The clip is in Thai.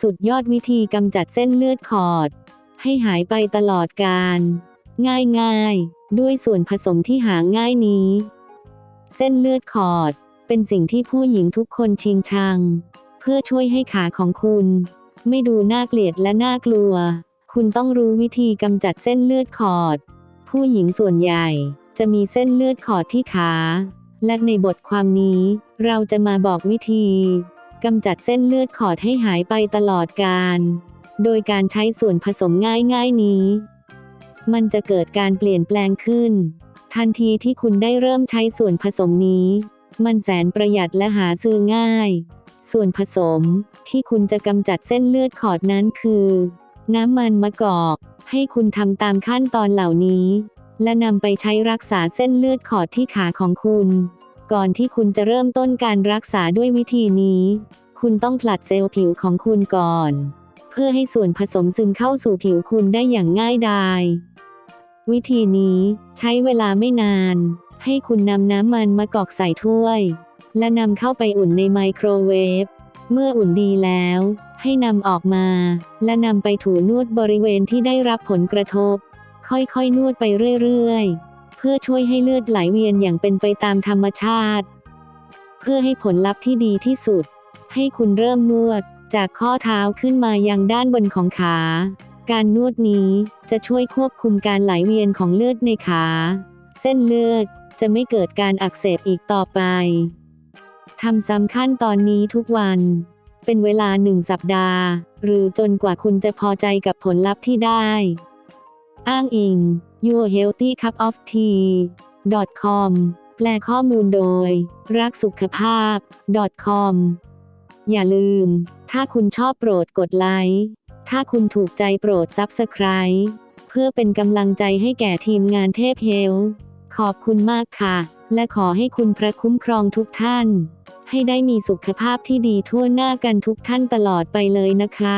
สุดยอดวิธีกำจัดเส้นเลือดขอด ให้หายไปตลอดการ ง่ายๆ ด้วยส่วนผสมที่หาง่ายนี้ เส้นเลือดขอด เป็นสิ่งที่ผู้หญิงทุกคนชิงชัง เพื่อช่วยให้ขาของคุณ ไม่ดูน่าเกลียดและน่ากลัว คุณต้องรู้วิธีกำจัดเส้นเลือดขอด ผู้หญิงส่วนใหญ่จะมีเส้นเลือดขอดที่ขา และในบทความนี้ เราจะมาบอกวิธี กำจัดเส้นเลือดขอดให้หายไปตลอดการ โดยการใช้ส่วนผสมง่ายๆนี้ มันจะเกิดการเปลี่ยนแปลงขึ้น ทันทีที่คุณได้เริ่มใช้ส่วนผสมนี้ มันแสนประหยัดและหาซื้อง่าย ส่วนผสมที่คุณจะกำจัดเส้นเลือดขอดนั้นคือ น้ำมันมะกอก ให้คุณทำตามขั้นตอนเหล่านี้ และนำไปใช้รักษาเส้นเลือดขอดที่ขาของคุณ ก่อนที่คุณจะเริ่มต้นการรักษาด้วยวิธีนี้ คุณต้องผลัดเซลล์ผิวของคุณก่อน เพื่อให้ส่วนผสมซึมเข้าสู่ผิวคุณได้อย่างง่ายดายวิธีนี้ใช้เวลาไม่นาน ให้คุณนำน้ำมันมะกอกใส่ถ้วย และนำเข้าไปอุ่นในไมโครเวฟ เมื่ออุ่นดีแล้ว ให้นำออกมา และนำไปถูนวดบริเวณที่ได้รับผลกระทบ ค่อยๆนวดไปเรื่อยๆ พื่อช่วยให้เลือดไหลเวียนอย่างเป็นไปตามธรรมชาติ เพื่อให้ผลลัพธ์ที่ดีที่สุด ให้คุณเริ่มนวดจากข้อเท้าขึ้นมายังด้านบนของขา การนวดนี้จะช่วยควบคุมการไหลเวียนของเลือดในขา เส้นเลือดจะไม่เกิดการอักเสบอีกต่อไปทำซ้ำขั้นตอนนี้ทุกวัน เป็นเวลาหนึ่งสัปดาห์ หรือจนกว่าคุณจะพอใจกับผลลัพธ์ที่ได้ อ้างอิง Your Healthy Cup of Tea com แปลข้อมูลโดย รักสุขภาพ com อย่าลืม ถ้าคุณชอบโปรดกดไลค์ ถ้าคุณถูกใจโปรด Subscribe เพื่อเป็นกำลังใจให้แก่ทีมงานเทพเฮล ขอบคุณมากค่ะ และขอให้คุณพระคุ้มครองทุกท่าน ให้ได้มีสุขภาพที่ดีทั่วหน้ากันทุกท่านตลอดไปเลยนะคะ